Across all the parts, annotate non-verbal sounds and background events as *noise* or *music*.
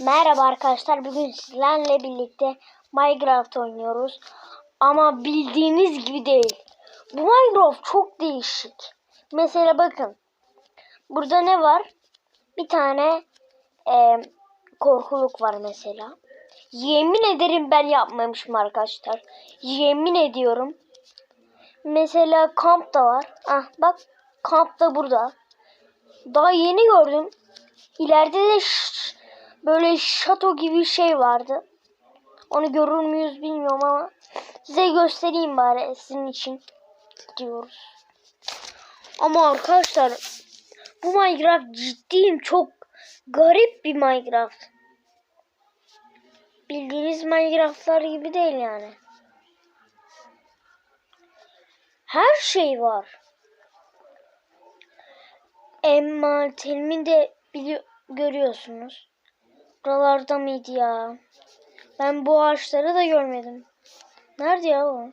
Merhaba arkadaşlar. Bugün sizlerle birlikte Minecraft oynuyoruz. Ama bildiğiniz gibi değil. Bu Minecraft çok değişik. Mesela bakın. Burada ne var? Bir tane e, korkuluk var mesela. Yemin ederim ben yapmamışım arkadaşlar. Yemin ediyorum. Mesela kamp da var. Ah bak kamp da burada. Daha yeni gördüm. İleride de böyle şato gibi bir şey vardı. Onu görür müyüz bilmiyorum ama size göstereyim bari sizin için diyoruz. Ama arkadaşlar bu Minecraft ciddiyim çok garip bir Minecraft. Bildiğiniz Minecraftlar gibi değil yani. Her şey var. Envanterimi de bili- görüyorsunuz. Buralarda mıydı ya? Ben bu ağaçları da görmedim. Nerede ya o?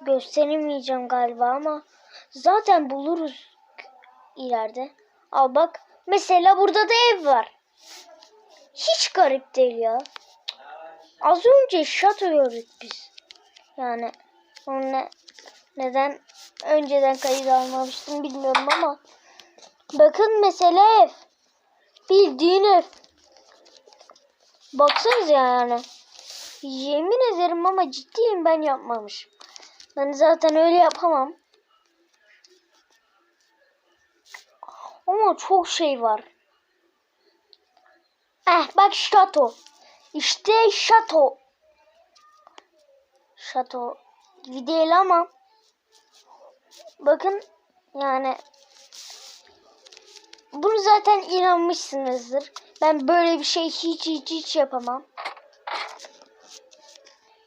Gösteremeyeceğim galiba ama zaten buluruz ileride. Al bak. Mesela burada da ev var. Hiç garip değil ya. Az önce şato gördük biz. Yani onu ne, neden önceden kayıt almamıştım bilmiyorum ama bakın mesela ev. Bildiğin ev. Baksanıza yani. Yemin ederim ama ciddiyim ben yapmamışım. Ben zaten öyle yapamam. Ama çok şey var. Eh bak şato. İşte şato. Şato gibi değil ama bakın yani bunu zaten inanmışsınızdır. Ben böyle bir şey hiç hiç hiç yapamam.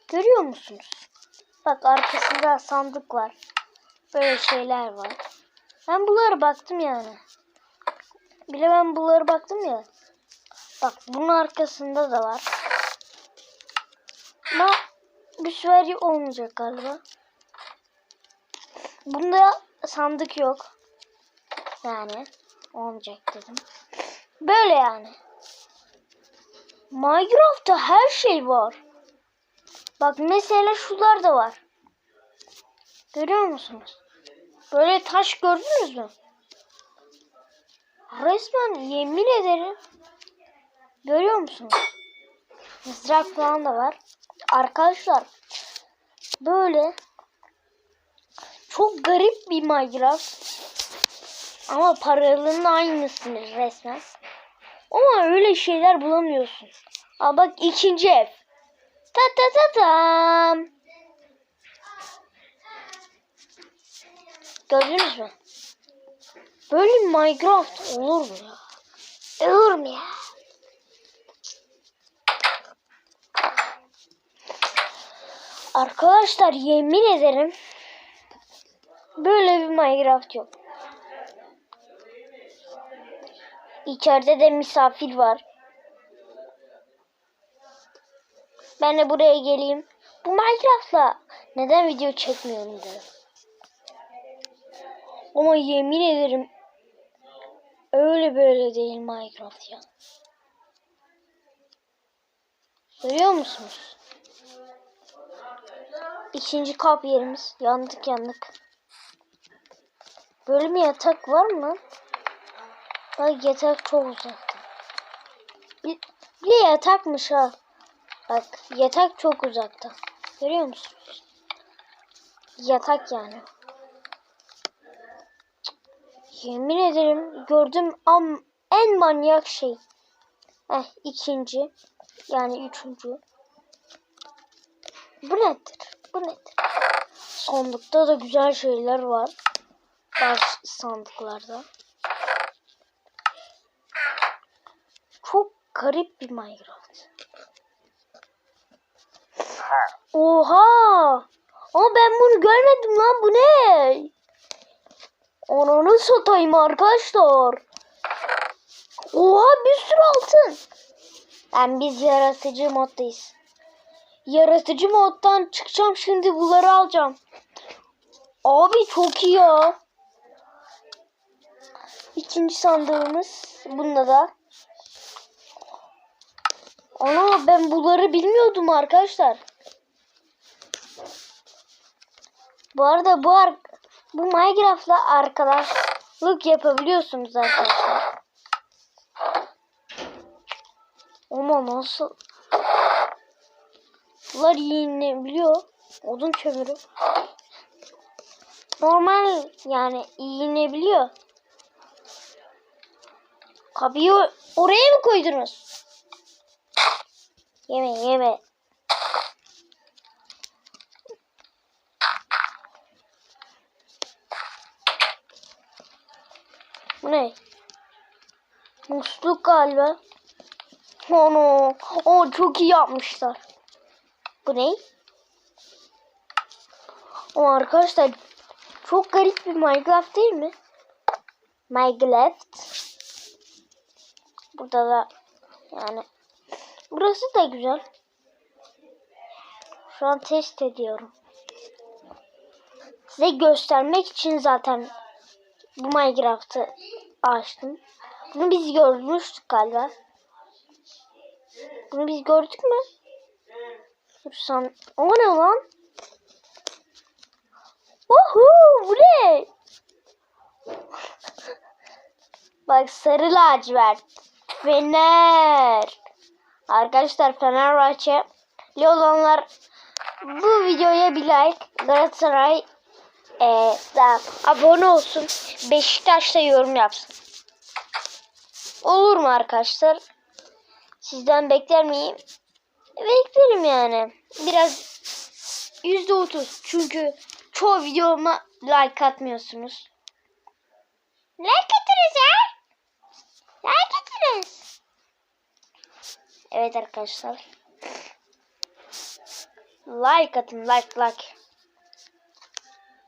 Görüyor musunuz? Bak arkasında sandık var. Böyle şeyler var. Ben bunlara baktım yani. Bile ben bunlara baktım ya. Bak bunun arkasında da var. Ama bir sefer olmayacak galiba. Bunda sandık yok. Yani olmayacak dedim. Böyle yani. Minecraft'ta her şey var. Bak mesela şular da var. Görüyor musunuz? Böyle taş gördünüz mü? Resmen yemin ederim. Görüyor musunuz? Mızrak falan da var. Arkadaşlar böyle çok garip bir Minecraft. Ama paralının aynısını resmen. Ama öyle şeyler bulamıyorsun. Aa bak ikinci ev. Ta ta ta tam. Gördünüz mü? Böyle Minecraft olur mu ya? Olur mu ya? Arkadaşlar yemin ederim böyle bir Minecraft yok. İçeride de misafir var. Ben de buraya geleyim. Bu Minecraft'la neden video çekmiyorum dedim. Ama yemin ederim öyle böyle değil Minecraft ya. Görüyor musunuz? İkinci kap yerimiz. Yandık yandık. Böyle bir yatak var mı? Bak yatak çok uzakta. Bir, yatakmış ha. Bak yatak çok uzakta. Görüyor musunuz? Yatak yani. Yemin ederim gördüm am en manyak şey. Eh ikinci. Yani üçüncü. Bu nedir? Bu nedir? Sandıkta da güzel şeyler var. Bazı sandıklarda. Çok garip bir Minecraft. Oha! Ama ben bunu görmedim lan bu ne? Ananı satayım arkadaşlar. Oha bir sürü altın. Ben biz yaratıcı moddayız. Yaratıcı moddan çıkacağım şimdi bunları alacağım. Abi çok iyi ya. İkinci sandığımız. Bunda da. Ana ben bunları bilmiyordum arkadaşlar. Bu arada bu ar bu Minecraft'la arkadaşlık yapabiliyorsunuz arkadaşlar. Ama nasıl? Bunlar yiyinebiliyor. Odun kömürü. Normal yani yiyinebiliyor. Kapıyı oraya mı koydunuz? Yeme yeme. Bu ne? Musluk galiba. Ono. O çok iyi yapmışlar. Bu ne? Ama arkadaşlar çok garip bir Minecraft değil mi? Minecraft. Burada da yani burası da güzel. Şu an test ediyorum. Size göstermek için zaten bu Minecraft'ı açtım. Bunu biz görmüştük galiba. Bunu biz gördük mü? Dur sen... O ne lan? Ohu bu ne? Bak sarı lacivert. Fener. Arkadaşlar Fenerbahçeli olanlar bu videoya bir like Galatasaray e, da abone olsun. Beşiktaş'ta yorum yapsın. Olur mu arkadaşlar? Sizden bekler miyim? Beklerim yani. Biraz yüzde otuz. Çünkü çoğu videoma like atmıyorsunuz. Like atınız ya. Like atınız. Evet arkadaşlar. Like atın like like.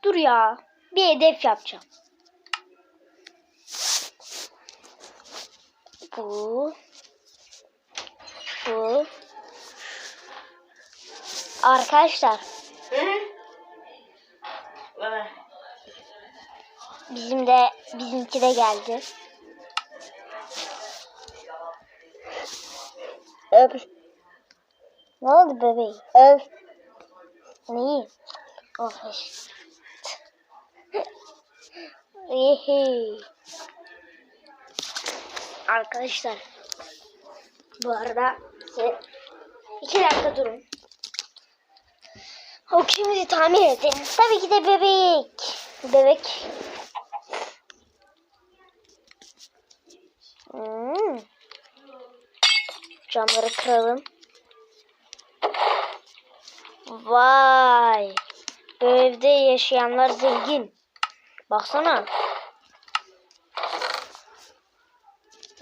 Dur ya. Bir hedef yapacağım. Bu. Bu. Arkadaşlar bizim de bizimki de geldi. Öp. Ne oldu bebeğim? Öp. Neyi? Of. Ehe. Arkadaşlar bu arada iki dakika durun. O kimisi tamir edin. Tabii ki de bebek. Bebek. Hmm. Camları kıralım. Vay. Bu evde yaşayanlar zengin. Baksana.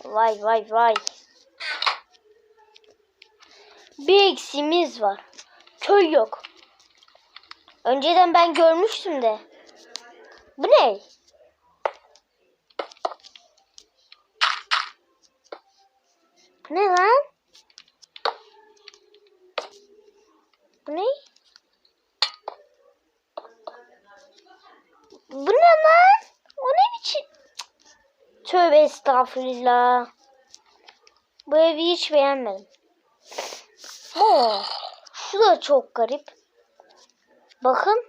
Vay vay vay. Bir eksiğimiz var. Köy yok. Önceden ben görmüştüm de. Bu ne? Ne lan? Bu ne? Bu ne lan? O ne biçim? Tövbe estağfurullah. Bu evi hiç beğenmedim. Oo, şu da çok garip. Bakın.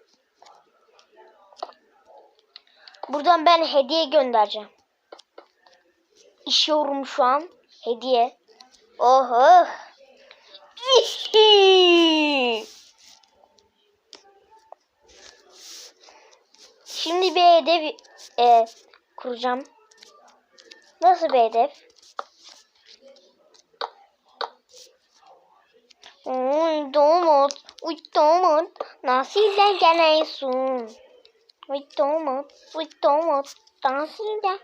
Buradan ben hediye göndereceğim. İşiyorum şu an. Hediye. Oh oh. Şimdi bir hedef e, kuracağım. Nasıl bir hedef? Uy domat, uy domat, nasıl geliyorsun? Uy domat, uy domat, nasıl da?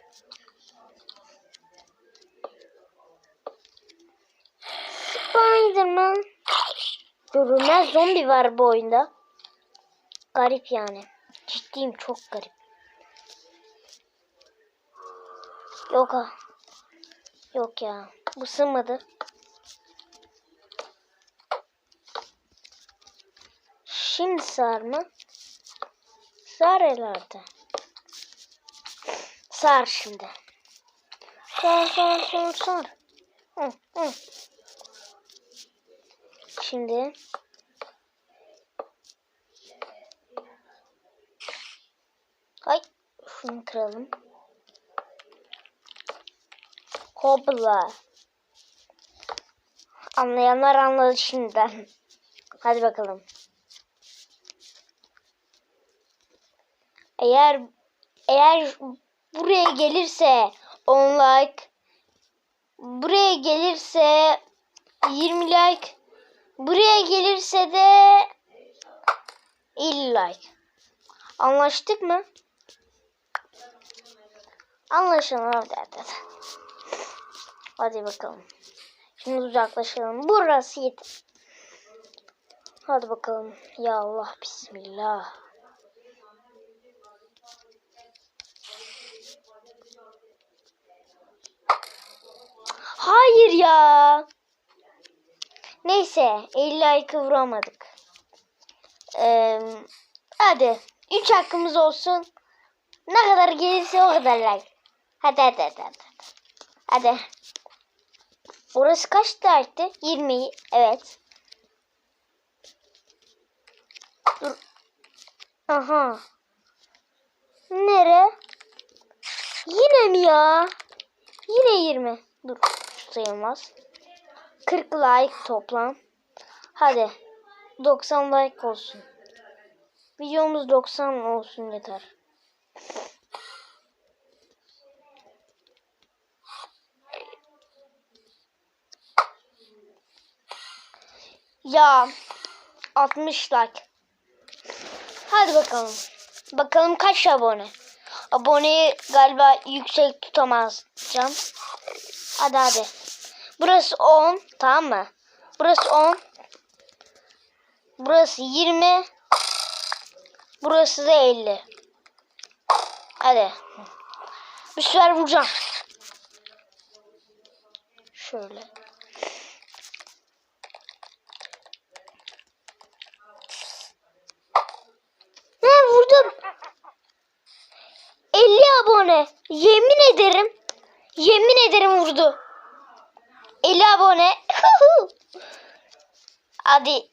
Spiderman. Görünmez zombi var bu oyunda. Garip yani. Ciddiyim çok garip. Yok ha. Yok ya. Bu sığmadı. Şimdi sar mı? Sar herhalde. Sar şimdi. Sar sar sar sar. Şimdi Hay şunu kıralım. Hopla. Anlayanlar anladı şimdiden. Hadi bakalım. Eğer eğer buraya gelirse 10 like buraya gelirse 20 like buraya gelirse de 50 like. Anlaştık mı? Hadi hadi. Hadi. Bakalım. Şimdi uzaklaşalım. Burası yeter. Hadi bakalım. Ya Allah bismillah. Hayır ya. Neyse 50 like'ı vuramadık. Ee, hadi 3 hakkımız olsun. Ne kadar gelirse o kadar like. Hadi hadi hadi hadi. Hadi. Orası kaç like'tı? 20. Evet. Dur. Aha. Nere? Yine mi ya? Yine 20. Dur. Sayılmaz. 40 like toplam. Hadi. 90 like olsun. Videomuz 90 olsun yeter. Ya 60 like. Hadi bakalım. Bakalım kaç abone. Aboneyi galiba yüksek tutamazcağım. Hadi hadi. Burası 10 tamam mı? Burası 10. Burası 20. Burası da 50. Hadi. Bir sefer vuracağım. Şöyle. Ne vurdum? 50 abone. Yemin ederim. Yemin ederim vurdu. 50 abone. *laughs* Hadi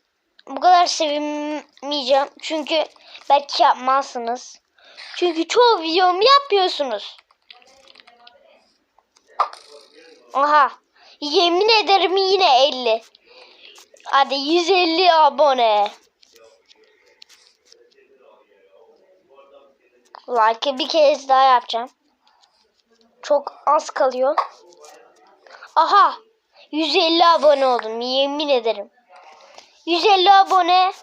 bu kadar sevinmeyeceğim. Çünkü belki yapmazsınız. Çünkü çoğu videomu yapıyorsunuz. Aha. Yemin ederim yine 50. Hadi 150 abone. Like'ı bir kez daha yapacağım. Çok az kalıyor. Aha. 150 abone oldum. Yemin ederim. 150 abone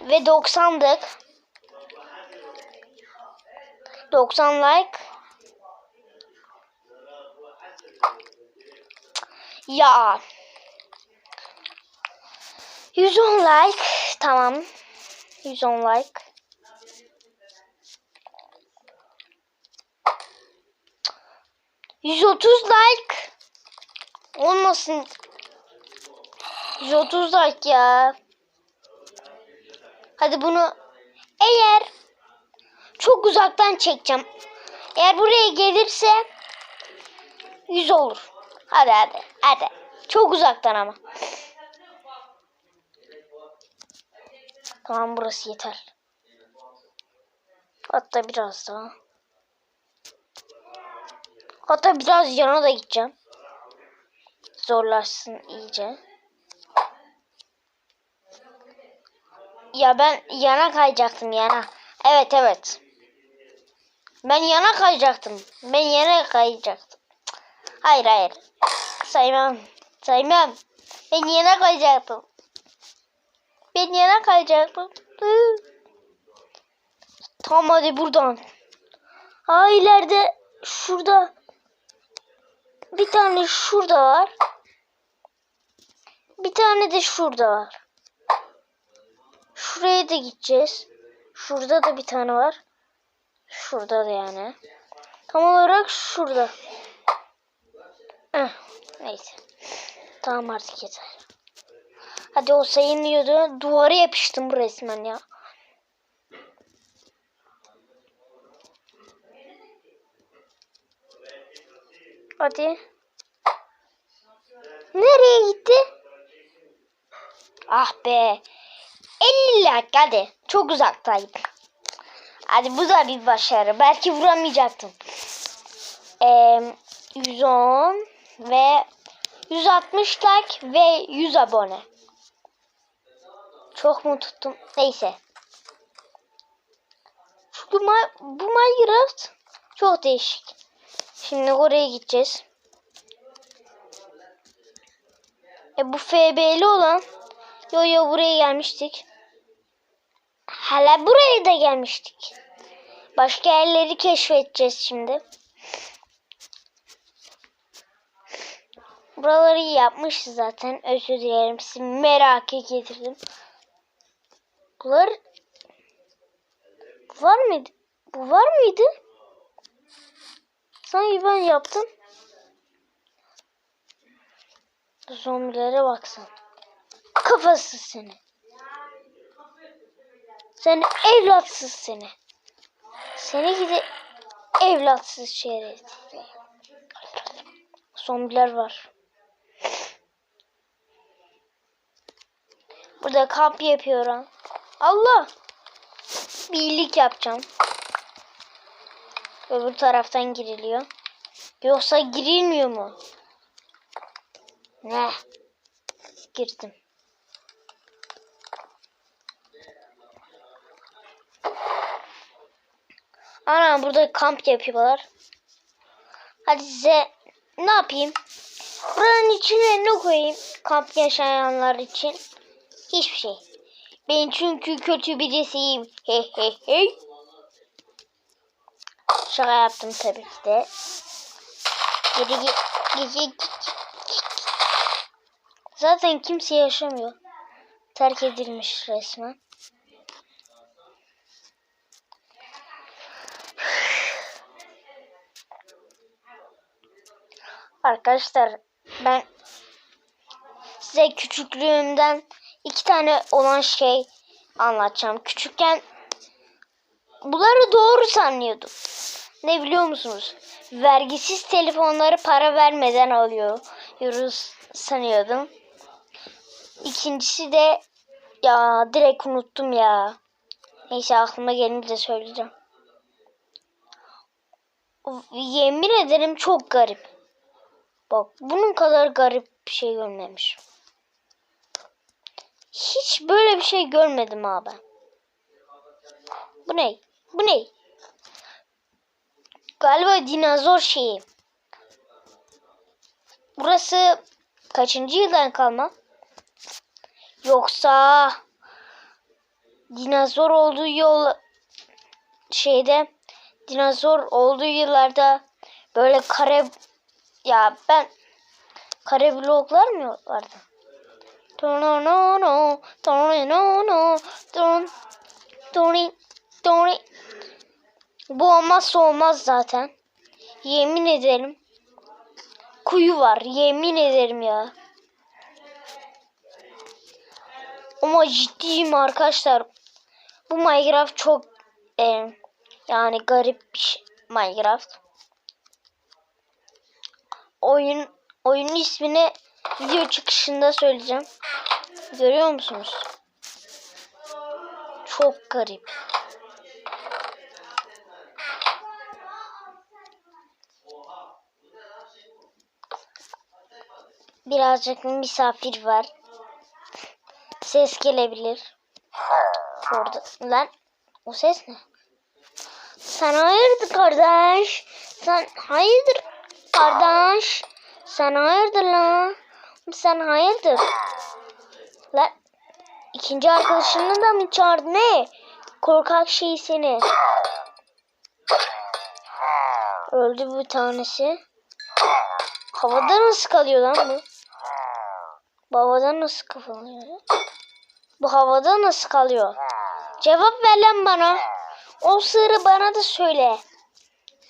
ve 90'dık. 90 like. Ya. 110 like. Tamam. 110 like. Yüz otuz like. Olmasın. 130 like ya. Hadi bunu eğer çok uzaktan çekeceğim. Eğer buraya gelirse 100 olur. Hadi hadi hadi. Çok uzaktan ama. Tamam burası yeter. Hatta biraz daha. Hatta biraz yana da gideceğim. Zorlaşsın iyice. Ya ben yana kayacaktım yana. Evet evet. Ben yana kayacaktım. Ben yana kayacaktım. Hayır hayır. Saymam. Saymam. Ben yana kayacaktım. Ben yana kayacaktım. Tamam hadi buradan. Ha ileride şurada bir tane şurada var. Bir tane de şurada var. Şuraya da gideceğiz. Şurada da bir tane var. Şurada da yani. Tam olarak şurada. Heh, neyse. Tamam artık yeter. Hadi o sayılmıyordu. Duvara yapıştım resmen ya. Hadi. Nereye gitti? Ah be. 50 like hadi. Çok uzaktaydı. Hadi bu da bir başarı. Belki vuramayacaktım. Ee, 110 ve 160 like ve 100 abone. Çok mu tuttum? Neyse. Çünkü ma- bu Minecraft çok değişik. Şimdi oraya gideceğiz. E bu FB'li olan yo yo buraya gelmiştik. Hala buraya da gelmiştik. Başka yerleri keşfedeceğiz şimdi. Buraları yapmışız zaten. Özür dilerim. Sizi merak getirdim. Bunlar Bu var mıydı? Bu var mıydı? Sanki ben yaptım. Zombilere baksan. Kafasız seni. Seni evlatsız seni. Seni gidi evlatsız şerefsiz. Zombiler var. Burada kamp yapıyorum. Allah! Bir iyilik yapacağım. Öbür taraftan giriliyor. Yoksa girilmiyor mu? Ne? Girdim. Ana burada kamp yapıyorlar. Hadi size ne yapayım? Buranın içine ne koyayım? Kamp yaşayanlar için. Hiçbir şey. Ben çünkü kötü birisiyim. He he he. Şaka yaptım tabii ki de. Geri. Geri git. Zaten kimse yaşamıyor. Terk edilmiş resmen. Arkadaşlar ben size küçüklüğümden iki tane olan şey anlatacağım. Küçükken bunları doğru sanıyordum. Ne biliyor musunuz? Vergisiz telefonları para vermeden alıyoruz sanıyordum. İkincisi de ya direkt unuttum ya. Neyse aklıma gelince söyleyeceğim. Yemin ederim çok garip. Bak bunun kadar garip bir şey görmemişim. Hiç böyle bir şey görmedim abi. Bu ne? Bu ne? Galiba dinozor şeyi. Burası kaçıncı yıldan kalma? Yoksa dinozor olduğu yol şeyde dinozor olduğu yıllarda böyle kare ya ben kare bloklar mı vardı? Tono no no, tono no no, ton, toni, toni. Bu olmazsa olmaz zaten. Yemin ederim. Kuyu var. Yemin ederim ya. Ama ciddiyim arkadaşlar. Bu Minecraft çok e, yani garip bir şey. Minecraft. Oyun oyunun ismini video çıkışında söyleyeceğim. Görüyor musunuz? Çok garip. Birazcık misafir var. Ses gelebilir. Orada lan o ses ne? Sen hayırdır kardeş? Sen hayırdır kardeş? Sen hayırdır lan? Sen hayırdır? Lan ikinci arkadaşını da mı çağırdı ne? Korkak şey seni. Öldü bir tanesi. Havada nasıl kalıyor lan bu? Bu havada nasıl kalıyor? Bu havada nasıl kalıyor? Cevap ver lan bana. O sırrı bana da söyle.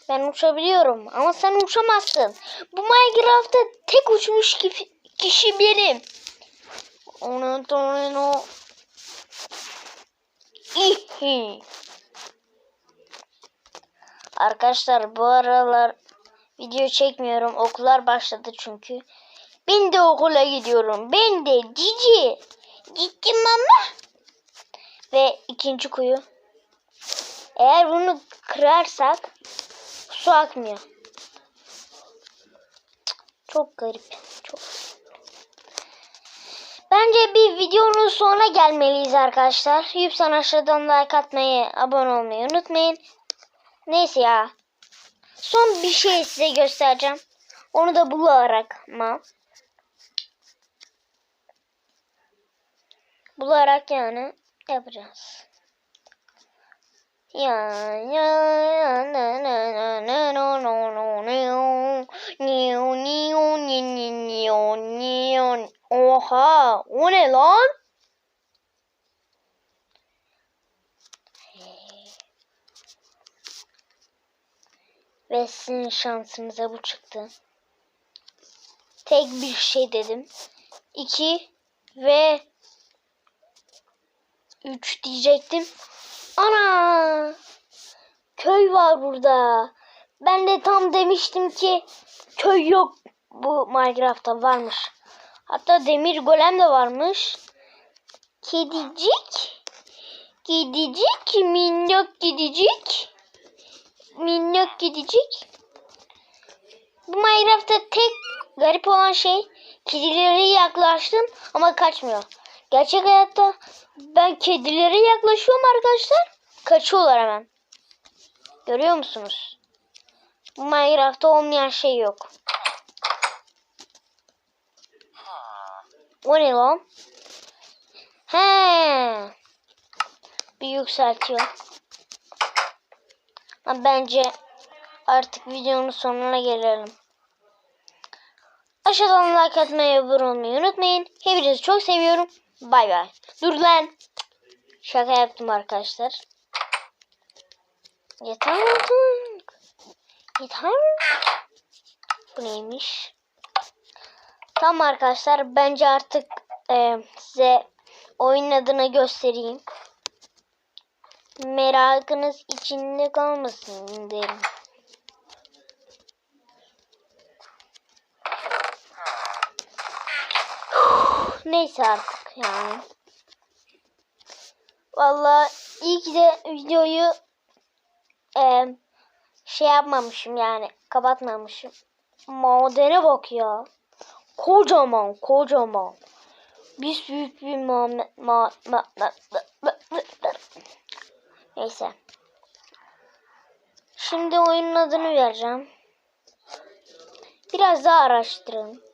Ben uçabiliyorum ama sen uçamazsın. Bu Minecraft'ta tek uçmuş kişi benim. Onu onu. Arkadaşlar bu aralar Video çekmiyorum. Okullar başladı çünkü. Ben de okula gidiyorum. Ben de cici. Gittim mama. Ve ikinci kuyu. Eğer bunu kırarsak su akmıyor. Çok garip. Çok. Bence bir videonun sonuna gelmeliyiz arkadaşlar. Lütfen aşağıdan like atmayı, abone olmayı unutmayın. Neyse ya. Son bir şey size göstereceğim. Onu da bularak ama. Bularak yani yapacağız. Ya ya ya na na na na no no no no ni ni niu niu Oha o ne lan? Ve sizin şansınıza bu çıktı. Tek bir şey dedim. İki ve üç diyecektim. Ana! Köy var burada. Ben de tam demiştim ki köy yok bu Minecraft'ta varmış. Hatta demir golem de varmış. Kedicik. Kedicik. Minnak kedicik. Minnak kedicik. Bu Minecraft'ta tek garip olan şey kedilere yaklaştım ama kaçmıyor. Gerçek hayatta ben kedilere yaklaşıyorum arkadaşlar. Kaçıyorlar hemen. Görüyor musunuz? Minecraft'ta olmayan şey yok. O ne lan? He. Bir yükseltiyor. Ama bence artık videonun sonuna gelelim. Aşağıdan like atmayı, abone olmayı unutmayın. Hepinizi çok seviyorum. Bay bay. Dur lan. Şaka yaptım arkadaşlar. Yeter artık. Yeter. Bu neymiş? Tamam arkadaşlar. Bence artık e, size oyun adını göstereyim. Merakınız içinde kalmasın derim. Neyse artık yani. Vallahi iyi ki de videoyu e, şey yapmamışım yani kapatmamışım. Madene bak ya. Kocaman kocaman. Biz büyük bir ma, ma, ma- ma- Neyse. Şimdi oyunun adını vereceğim. Biraz daha araştırın.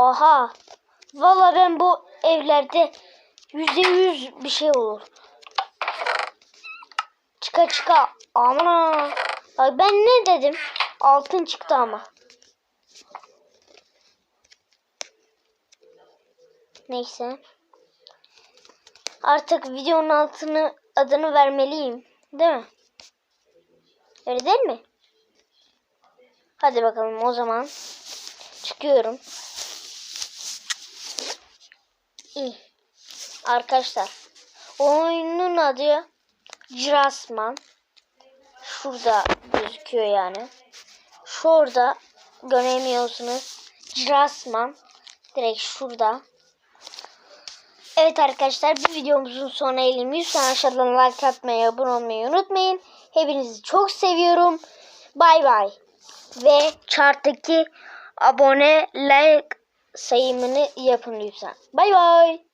Aha. Valla ben bu evlerde yüzde yüz bir şey olur. Çıka çıka. Aman Bak ben ne dedim? Altın çıktı ama. Neyse. Artık videonun altını adını vermeliyim. Değil mi? Öyle değil mi? Hadi bakalım o zaman. Çıkıyorum. Arkadaşlar. Oyunun adı Cirasman. Şurada gözüküyor yani. Şurada göremiyorsunuz. Cirasman. Direkt şurada. Evet arkadaşlar bir videomuzun sonuna elim. Lütfen aşağıdan like atmayı, abone olmayı unutmayın. Hepinizi çok seviyorum. Bay bay. Ve charttaki abone like sayımını yapın lütfen. Bay bay.